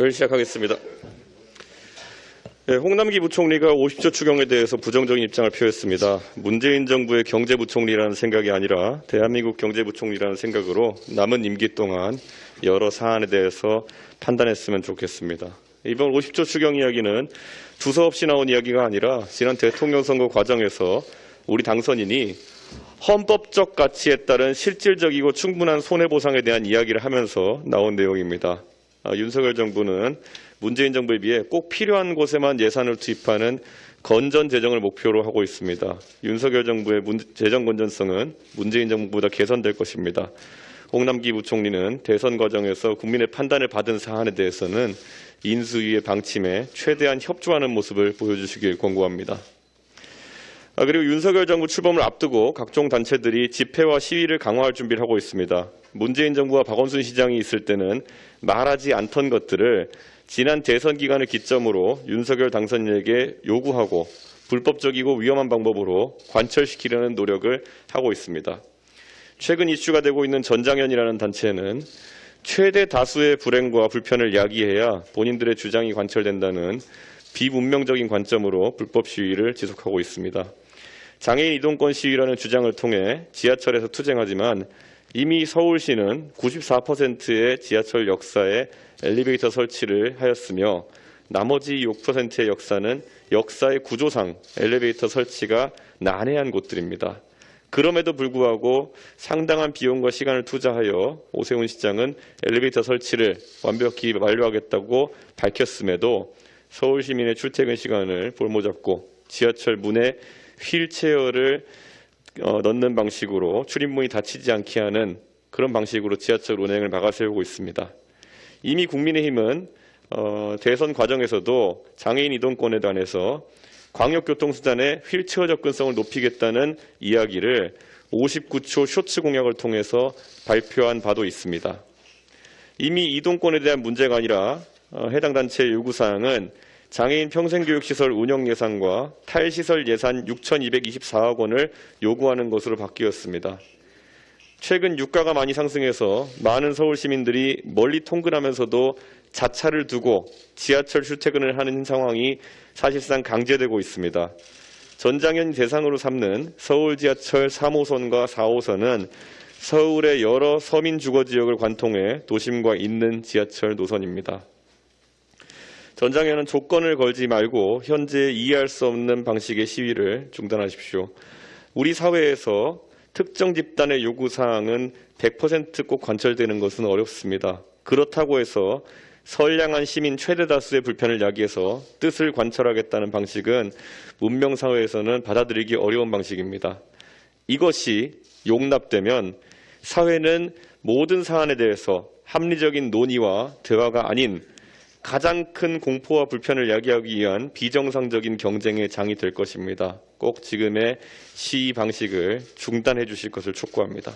을 시작하겠습니다. 네, 홍남기 부총리가 50조 추경에 대해서 부정적인 입장을 표했습니다. 문재인 정부의 경제부총리라는 생각이 아니라 대한민국 경제부총리라는 생각으로 남은 임기 동안 여러 사안에 대해서 판단했으면 좋겠습니다. 이번 50조 추경 이야기는 두서없이 나온 이야기가 아니라 지난 대통령 선거 과정에서 우리 당선인이 헌법적 가치에 따른 실질적이고 충분한 손해보상에 대한 이야기를 하면서 나온 내용입니다. 아, 윤석열 정부는 문재인 정부에 비해 꼭 필요한 곳에만 예산을 투입하는 건전 재정을 목표로 하고 있습니다. 윤석열 정부의 문- 재정 건전성은 문재인 정부보다 개선될 것입니다. 홍남기 부총리는 대선 과정에서 국민의 판단을 받은 사안에 대해서는 인수위의 방침에 최대한 협조하는 모습을 보여주시길 권고합니다. 아, 그리고 윤석열 정부 출범을 앞두고 각종 단체들이 집회와 시위를 강화할 준비를 하고 있습니다. 문재인 정부와 박원순 시장이 있을 때는 말하지 않던 것들을 지난 대선 기간을 기점으로 윤석열 당선인에게 요구하고 불법적이고 위험한 방법으로 관철시키려는 노력을 하고 있습니다. 최근 이슈가 되고 있는 전장현이라는 단체는 최대 다수의 불행과 불편을 야기해야 본인들의 주장이 관철된다는 비문명적인 관점으로 불법 시위를 지속하고 있습니다. 장애인 이동권 시위라는 주장을 통해 지하철에서 투쟁하지만 이미 서울시는 94%의 지하철 역사에 엘리베이터 설치를 하였으며 나머지 6%의 역사는 역사의 구조상 엘리베이터 설치가 난해한 곳들입니다. 그럼에도 불구하고 상당한 비용과 시간을 투자하여 오세훈 시장은 엘리베이터 설치를 완벽히 완료하겠다고 밝혔음에도 서울 시민의 출퇴근 시간을 볼모잡고 지하철 문에 휠체어를 어, 넣는 방식으로 출입문이 닫히지 않게 하는 그런 방식으로 지하철 운행을 막아세우고 있습니다. 이미 국민의힘은 어, 대선 과정에서도 장애인 이동권에 관해서 광역교통수단의 휠체어 접근성을 높이겠다는 이야기를 59초 쇼츠 공약을 통해서 발표한 바도 있습니다. 이미 이동권에 대한 문제가 아니라 어, 해당 단체의 요구사항은 장애인 평생교육시설 운영 예산과 탈시설 예산 6,224억 원을 요구하는 것으로 바뀌었습니다. 최근 유가가 많이 상승해서 많은 서울 시민들이 멀리 통근하면서도 자차를 두고 지하철 출퇴근을 하는 상황이 사실상 강제되고 있습니다. 전장현 대상으로 삼는 서울 지하철 3호선과 4호선은 서울의 여러 서민 주거 지역을 관통해 도심과 있는 지하철 노선입니다. 전장현은 조건을 걸지 말고 현재 이해할 수 없는 방식의 시위를 중단하십시오. 우리 사회에서 특정 집단의 요구 사항은 100%꼭 관철되는 것은 어렵습니다. 그렇다고 해서 선량한 시민 최대 다수의 불편을 야기해서 뜻을 관철하겠다는 방식은 문명 사회에서는 받아들이기 어려운 방식입니다. 이것이 용납되면 사회는 모든 사안에 대해서 합리적인 논의와 대화가 아닌 가장 큰 공포와 불편을 야기하기 위한 비정상적인 경쟁의 장이 될 것입니다. 꼭 지금의 시위 방식을 중단해 주실 것을 촉구합니다.